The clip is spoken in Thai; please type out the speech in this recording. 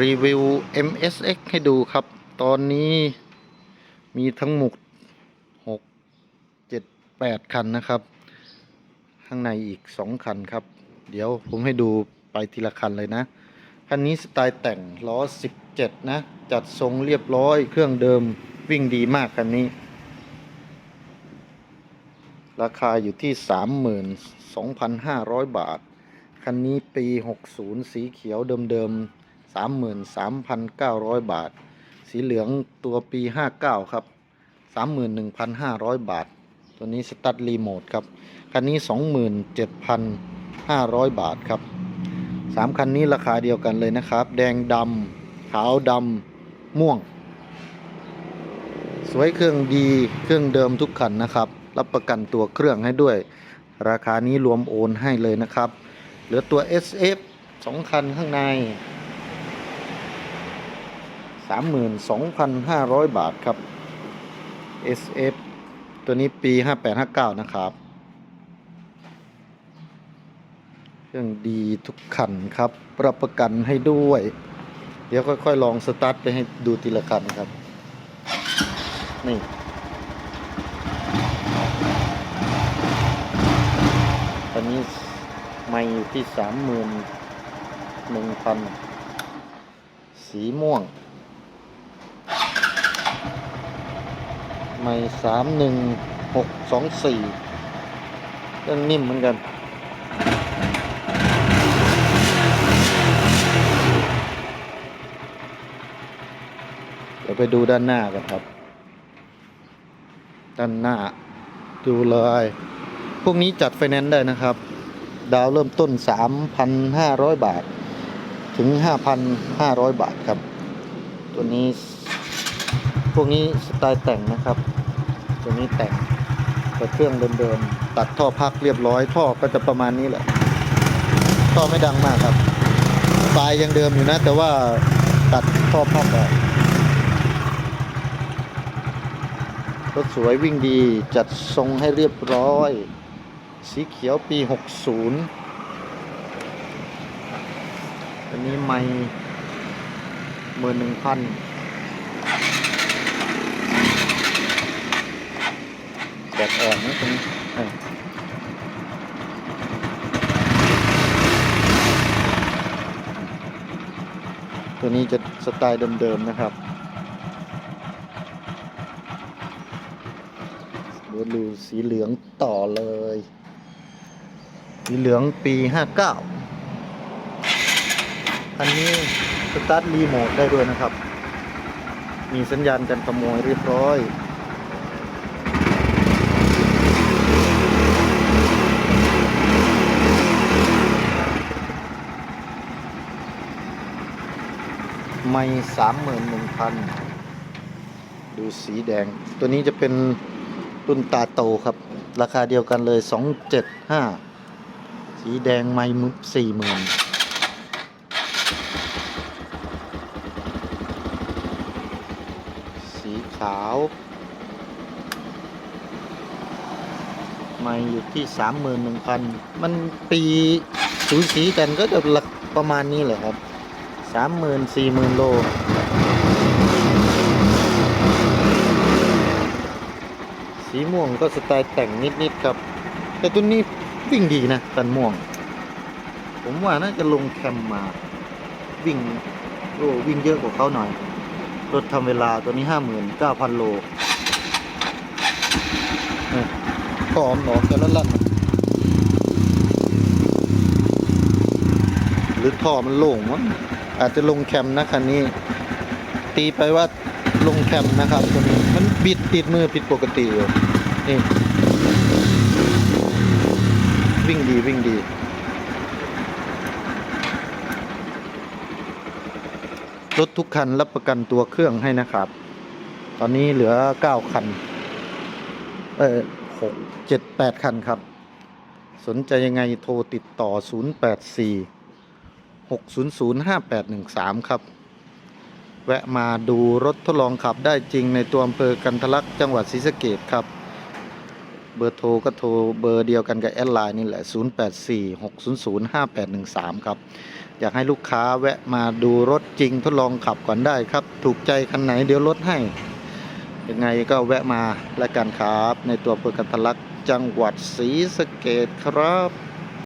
รีวิว MSX ให้ดูครับ ตอนนี้มีทั้งหมด6 7 8 คันนะครับ ข้างในอีก 2 คันครับ เดี๋ยวผมให้ดูไปทีละคันเลยนะ คันนี้สไตล์แต่งล้อ 17 นะ จัดทรงเรียบร้อย เครื่องเดิมวิ่งดีมากคันนี้ ราคาอยู่ที่ 32,500 บาท คันนี้ปี 60 สีเขียวเดิมๆ 33,900 บาท สีเหลืองตัวปี 59 ครับ 31,500 บาท ตัวนี้สตัดรีโมทครับ คันนี้ 27,500 บาทครับสามคันนี้ราคาเดียวกันเลยนะครับ แดงดำขาวดำม่วง สวยเครื่องดีเครื่องเดิมทุกคันนะครับ รับประกันตัวเครื่องให้ด้วย ราคานี้รวมโอนให้เลยนะครับ เหลือตัว SF สองคันข้างใน 32,500 บาทครับ SF ตัวนี้ปี 5859 นะครับ เครื่องดีทุกคันครับ รับประกันให้ด้วย เดี๋ยวค่อยๆ ลองสตาร์ทไปให้ดูทีละคันครับ นี่ตอนนี้ไม่อยู่ที่สามหมื่นหนึ่งพันสีม่วง ไม่สามหนึ่งหกสองสี่เรื่องนิ่มเหมือนกัน เดี๋ยวไปดูด้านหน้ากันครับ ด้านหน้า ดูเลย พวกนี้จัดไฟแนนซ์ได้นะครับ ดาวเริ่มต้น 3,500 บาท ถึง 5,500 บาทครับ ตัวนี้ พวกนี้สไตล์แต่งนะครับ ตัวนี้แต่งแต่เครื่องเดิมๆตัดท่อพักเรียบร้อยท่อก็จะประมาณนี้แหละท่อไม่ดังมากครับปลายยังเดิมอยู่นะ แต่ว่าตัดท่อพักออกรถสวยวิ่งดีจัดทรงให้เรียบร้อย สีเขียวปี 60 อันนี้ไม่หมื่นหนึ่งพัน ดอ่อนนะตรงนี้ตัวนี้จะสไตล์เดิมๆนะครับเดี๋ยวดูสีเหลืองต่อเลย สีเหลืองปี 59 อันนี้สตาร์ทรีโมทได้ด้วยนะครับ มีสัญญาณการขโมยเรียบร้อย ไม่สามหมื่นหนึ่งพันดูสีแดง ตัวนี้จะเป็นรุ่นตาโตครับ ราคาเดียวกันเลยสองเจ็ดห้าสีแดงไม่มุกสี่หมื่นสีขาวไม่อยู่ที่สามหมื่นหนึ่งพันมันปีสูสีกันก็จะหลักประมาณนี้แหละครับ สามหมื่นสี่หมื่นโลสีม่วงก็สไตล์แต่งนิด ๆ ครับ แต่ตัวนี้วิ่งดีนะตันม่วง ผมว่าน่าจะลงแคมมาวิ่งโอ้วิ่งเยอะกว่าเขาหน่อย รถทำเวลาตัวนี้ห้าหมื่นเก้าพันโลเนี่ยก็อมหนอจะลั่ลั่นๆหรือท่อมันโล่งมั้ง อาจจะลงแคมนะคันนี้ ตีไปว่าลงแคมนะครับตัวนี้มันบิดติดมือผิดปกติอยู่นี่วิ่งดีวิ่งดี รถทุกคันรับประกันตัวเครื่องให้นะครับ ตอนนี้เหลือ9คัน เออหกเจ็ดแปดคันครับ สนใจยังไงโทรติดต่อ 084 600 5813 ครับ แวะมาดูรถทดลองขับได้จริงในตัวอำเภอกันทะลักจังหวัดศรีสะเกดครับ เบอร์โทรก็โทรเบอร์เดียวกันกับแอดไลน์นี่แหละ 084 600 5813 ครับ อยากให้ลูกค้าแวะมาดูรถจริงทดลองขับก่อนได้ครับ ถูกใจคันไหนเดี๋ยวลดให้ ยังไงก็แวะมาและกันครับ ในตัวอำเภอกันทะลักจังหวัดศรีสะเกดครับ